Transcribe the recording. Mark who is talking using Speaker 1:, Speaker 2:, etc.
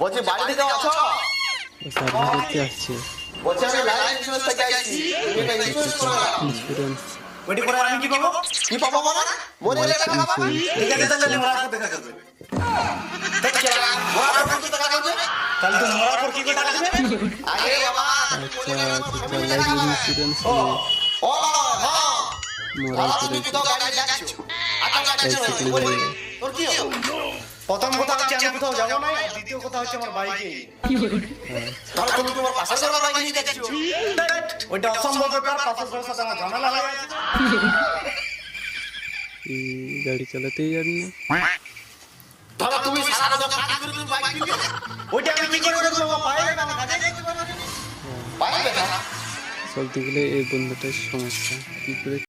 Speaker 1: বলছি বাড়ি থেকে আছো
Speaker 2: সার্ভে করতে আসছে।
Speaker 1: বলছি আমি লাইফ ইন্স্যুরেন্স থেকে আসছি। তুমি একটা ইন্স্যুরেন্স করে
Speaker 2: ইন্স্যুরেন্স
Speaker 3: ওইটি করে আমি কি পাবো
Speaker 1: কি পাবো বলো মরে গেলে টাকা পাবা?
Speaker 3: ঠিক আছে তাহলে মরার পর দেখা যাবে
Speaker 1: মরার পর কত টাকা দেবে
Speaker 3: তাহলে তো মরার পর কি করে টাকা দেবে?
Speaker 1: আরে বাবা
Speaker 2: আচ্ছা আচ্ছা লাইফ ইন্স্যুরেন্স
Speaker 1: ও বাবা হ্যাঁ।
Speaker 2: মরার পরে
Speaker 1: তো গাড়ি যাচ্ছ? আটা গাড়ি
Speaker 2: এক
Speaker 3: প্রথম কথা হচ্ছে আমি কোথাও যাব না দ্বিতীয় কথা হচ্ছে আমার বাইকে।
Speaker 1: তাহলে তুমি তোমার পাশের ঘরের বাইক নিয়ে
Speaker 3: ওইটা অসম্ভব ব্যাপার পাশের ঘরের সাথে আমার ঝামেলা
Speaker 2: গাড়ি চালাতেই জানি না।
Speaker 1: তাহলে তুমি সারা বছর কাজ করে তুমি বাইক কিনবে?
Speaker 3: ওইটা আমি কি করে দেখব? আমার পায়ে ব্যথা, কাজে যেতে পারব না।
Speaker 1: বাইক বেটা
Speaker 2: চলতে গেলে এই বন্ধুটার সমস্যা। কি করে